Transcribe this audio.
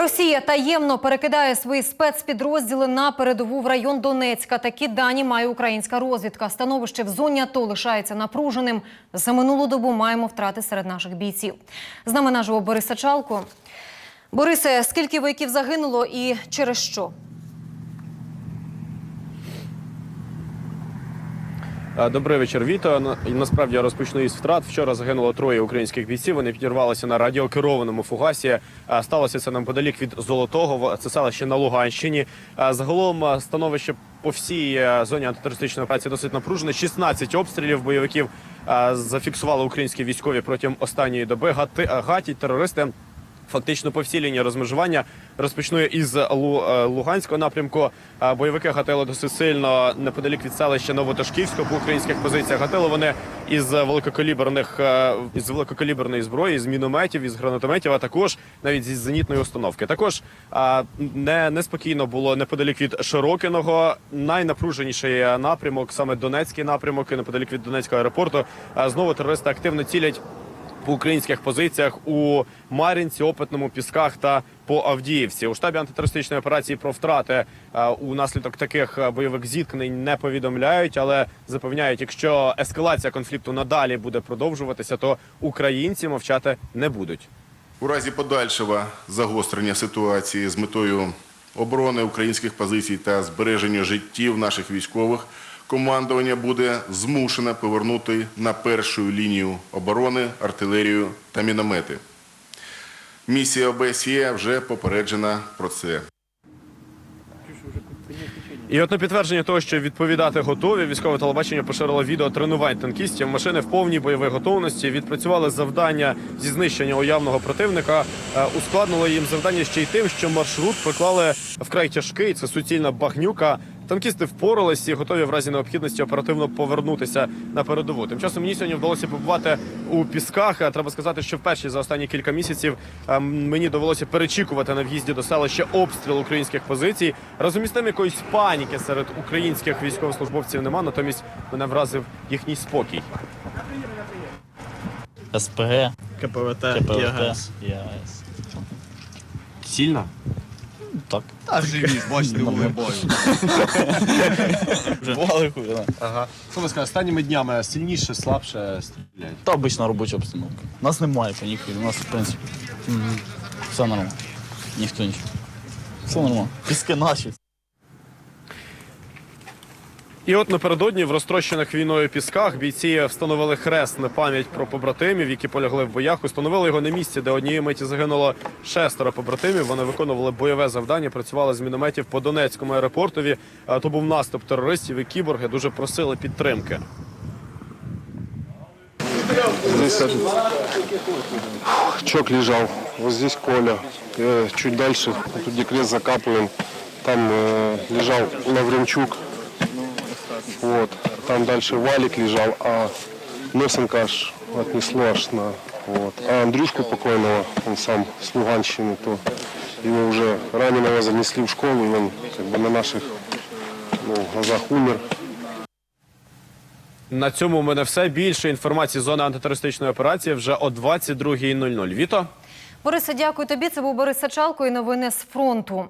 Росія таємно перекидає свої спецпідрозділи на передову в район Донецька. Такі дані має українська розвідка. Становище в зоні АТО лишається напруженим. За минулу добу маємо втрати серед наших бійців. З нами наживо Бориса Чалко. Борисе, скільки вояків загинуло і через що? Добрий вечір, Віто. На- Насправді я розпочну із втрат. Вчора загинуло троє українських бійців. Вони підірвалися на радіокерованому фугасі. Е, Сталося це неподалік від Золотого. Це селище на Луганщині. Е, Загалом е, становище по всій е, зоні антитерористичної операції досить напружене. 16 обстрілів бойовиків е, зафіксували українські військові протягом останньої доби. Е, Гатять терористи. Фактично по всій лінії розмежування розпочну із е, Луганського напрямку. Е, Бойовики гатили досить сильно неподалік від селища Новоташківського по українських позиціях. Гатили вони із великокаліберних е, із великокаліберної зброї, з мінометів, із гранатометів, а також навіть зі зенітної установки. Також не неспокійно було неподалік від Широкиного. Найнапруженіший напрямок, саме Донецький напрямок, і неподалік від Донецького аеропорту. Знову терористи активно цілять по українських позиціях у Мар'їнці, Опитному, Пісках та по Авдіївці. У штабі антитерористичної операції про втрати е, у наслідок таких е, бойових зіткнень не повідомляють, але запевняють, якщо ескалація конфлікту надалі буде продовжуватися, то українці мовчати не будуть. У разі подальшого загострення ситуації з метою оборони українських позицій та збереження життів наших військових, командування буде змушене повернути на першу лінію оборони артилерію та міномети. Місія ОБСЄ вже попереджена про це. І от на підтвердження того, що відповідати готові, військове телебачення поширило відео тренувань танкістів. Машини в повній бойовій готовності відпрацювали завдання зі знищення уявного противника. Е, Ускладнило їм завдання ще й тим, що маршрут приклали вкрай тяжкий. Це суцільна багнюка. Танкісти впоралися і готові в разі необхідності оперативно повернутися на передову. Тим часом мені сьогодні вдалося побувати у пісках. Е, Треба сказати, що вперше за останні кілька місяців е, мені довелося перечікувати на в'їзді до селища обстріл українських позицій. Разом із тим якоїсь паніки серед українських військовослужбовців нема. Натомість мене вразив їхній спокій. СПГ, КПВТ, КПВТ, ЄГС. ЄАЕС. Сильно? Так. Та живі, бачите, були бою. Бували хуй, да. Ага. Що ви скажете, останніми днями сильніше, слабше стріляють? Та обична робоча обстановка. Нас немає паніки, у нас, в принципі, все нормально. Ніхто нічого. Все нормально. Піски наші. І от напередодні в розтрощених війною пісках бійці встановили хрест на пам'ять про побратимів, які полягли в боях. Установили його на місці, де однієї миті загинуло шестеро побратимів. Вони виконували бойове завдання, працювали з мінометів по Донецькому аеропортові. А То був наступ терористів і кіборги дуже просили підтримки. Здесь этот чок лежал, вот здесь Коля, Э, чуть дальше, вот тут где крест закапываем, там э, лежал Лавренчук, вот, там дальше Валик лежал, а Носенко аж отнесло аж на, вот. А Андрюшку покойного, он сам с Луганщины, то его уже раненого занесли в школу, и он как бы на наших ну, глазах умер. На цьому у мене все більше інформації з зони антитерористичної операції вже о 22.00. Віто. Борисе, дякую тобі. Це був Борис Сачалко і новини з фронту.